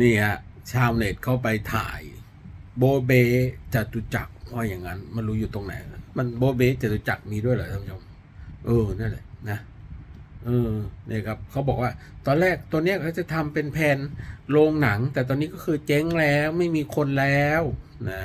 นี่ฮะชาวเน็ตเข้าไปถ่าย โบเบจตุจักรว่าอย่างนั้น มันรู้อยู่ตรงไหน มันโบเบจตุจักรมีด้วยเหรอท่านผู้ชมเออนั่นแหละนะเออเนี่ยครับเขาบอกว่า ตอนแรกตัวเนี้ยเขาจะทำเป็นแผ่นโรงหนัง แต่ตอนนี้ก็คือเจ๊งแล้วไม่มีคนแล้วนะ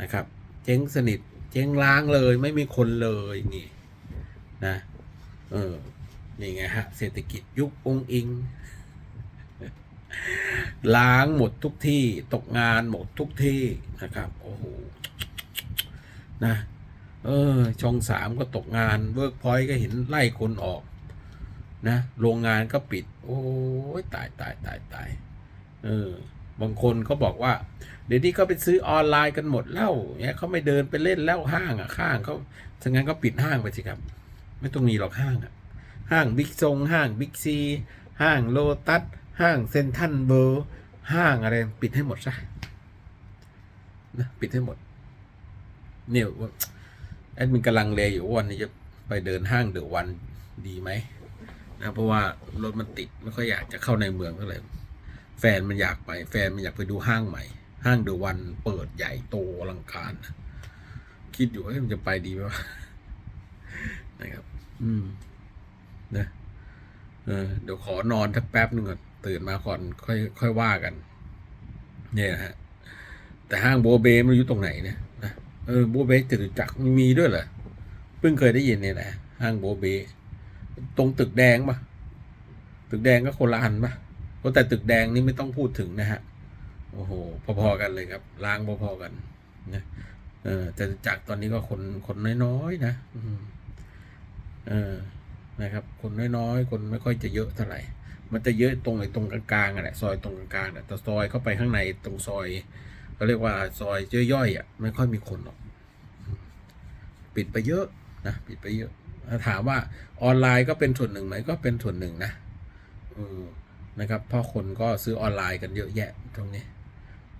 นะครับ เจ๊งสนิท เจ๊งล้างเลยไม่มีคนเลยนี่นะเออนี่ไงฮะเศรษฐกิจยุคองค์อิง ล้างหมดทุกที่ตกงานหมดทุกที่นะครับ โอ้โหนะ เออ ช่องสามก็ตกงานเวิร์กพอยต์ก็เห็นไล่คนออกนะโรงงานก็ปิด โอ้ยตายตายตายตายเออบางคนเขาบอกว่า เดี๋ยวนี้เขาไปซื้อออนไลน์กันหมดแล้วเนี่ยเขาไม่เดินไปเล่นแล้วห้างอะห้างเขาถ้างั้นก็ปิดห้างไปสิครับ ไม่ต้องมีหรอกห้างอะ ห้างบิ๊กซงห้างบิ๊กซี ห้างโลตัส ห้างเซนทันเบอร์ห้างอะไรปิดให้หมดซะนะปิดให้หมด เนี่ยว่าแอดมินกำลังเลอยู่วันนี้จะไปเดินห้างเดอะวันดีไหมนะเพราะว่ารถมันติดไม่ค่อยอยากจะเข้าในเมืองเท่าไหร่แฟนมันอยากไป แฟนมันอยากไปดูห้างใหม่ ห้างเดอะวันเปิดใหญ่โตอลังการคิดอยู่ว่ามันจะไปดีไหมวะนะครับ อืมนะเออเดี๋ยวขอนอนสักแป๊บหนึ่งก่อน ตื่นมาก่อนค่อยค่อยว่ากัน เนี่ยนะฮะ แต่ห้างโบเบมันอยู่ตรงไหนเนี่ยนะเออโบเบจตุจักรมีด้วยเหรอเพิ่งเคยได้ยินเนี่ยแหละห้างโบเบตรงตึกแดงปะตึกแดงก็คนละอันปะเพราะแต่ตึกแดงนี่ไม่ต้องพูดถึงนะฮะโอ้โหพอๆกันเลยครับล้างพอๆกันนะเออจตุจักรตอนนี้ก็คนคนน้อยๆนะเออนะครับ คนน้อยๆ คนไม่ค่อยจะเยอะเท่าไหร่ มันจะเยอะตรงไอ้ตรงกลางๆอะแหละซอยตรงกลางๆอะแต่ซอยเข้าไปข้างในตรงซอยเขาเรียกว่าซอยย่อยๆอะไม่ค่อยมีคนหรอกปิดไปเยอะนะปิดไปเยอะถ้าถามว่าออนไลน์ก็เป็นส่วนหนึ่งไหมก็เป็นส่วนหนึ่งนะเออนะครับเพราะคนก็ซื้อออนไลน์กันเยอะแยะตรงนี้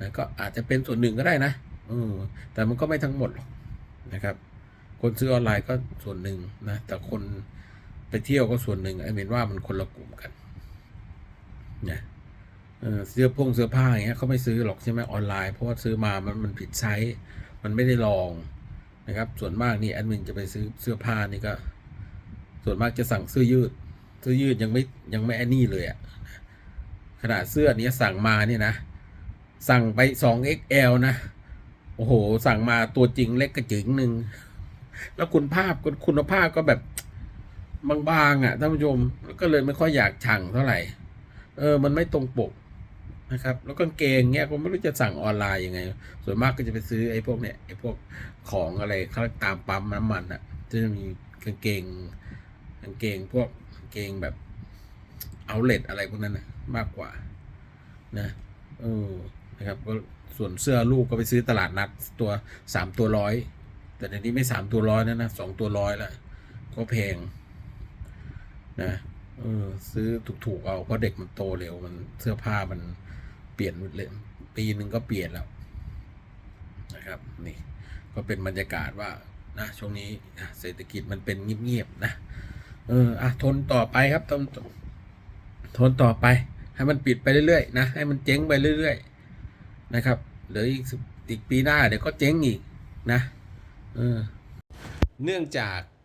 นะก็อาจจะเป็นส่วนหนึ่งก็ได้นะเออแต่มันก็ไม่ทั้งหมดหรอกนะครับ คนซื้อออนไลน์ก็ส่วนหนึ่งนะแต่คนไปเที่ยวก็ส่วนหนึ่งไอ้เมนว่ามันคนละกลุ่มกัน นะเสื้อพงเสื้อผ้าอย่างเงี้ยเขาไม่ซื้อหรอกใช่ไหมออนไลน์เพราะว่าซื้อมามันมันผิดไซส์มันไม่ได้ลองนะครับ ส่วนมากนี่แอดมินจะไปซื้อเสื้อผ้านี่ก็ ส่วนมากจะสั่งเสื้อยืดเสื้อยืดยังไม่ยังไม่อันนี้เลยอะขนาดเสื้อเนี้ยสั่งมาเนี่ยนะ สั่งไปสอง XL นะ โอ้โห สั่งมาตัวจริงเล็กกระจึงหนึ่ง แล้วคุณภาพคุณคุณภาพก็แบบบางๆอะท่านผู้ชมก็เลยไม่ค่อยอยากฉังเท่าไหร่ เออ มันไม่ตรงปกนะครับ แล้วกางเกงเนี้ยผมไม่รู้จะสั่งออนไลน์ยังไง ส่วนมากก็จะไปซื้อไอ้พวกเนี้ยไอ้พวกของอะไรเขาตามปั๊มน้ำมันอะจะมีกางเกงกางเกงพวกกางเกงแบบเอาเลทอะไรพวกนั้นนะมากกว่า นะเออนะครับ ก็ส่วนเสื้อลูกก็ไปซื้อตลาดนัดตัวสามตัวร้อยแต่ในนี้ไม่สามตัวร้อยนะนะสองตัวร้อยละก็แพงนะ เออ ซื้อถูกๆเอาเพราะเด็กมันโตเร็วมันเสื้อผ้ามันเปลี่ยนเลยปีหนึ่งก็เปลี่ยนแล้วนะครับ นี่ ก็เป็นบรรยากาศว่านะช่วงนี้นะเศรษฐกิจมันเป็นเงียบๆนะเอออะทนต่อไปครับทนทนต่อไป ให้มันปิดไปเรื่อยๆนะให้มันเจ๊งไปเรื่อยๆนะครับเหลืออีกอีกปีหน้าเดี๋ยวก็เจ๊งอีกนะเออเนื่องจาก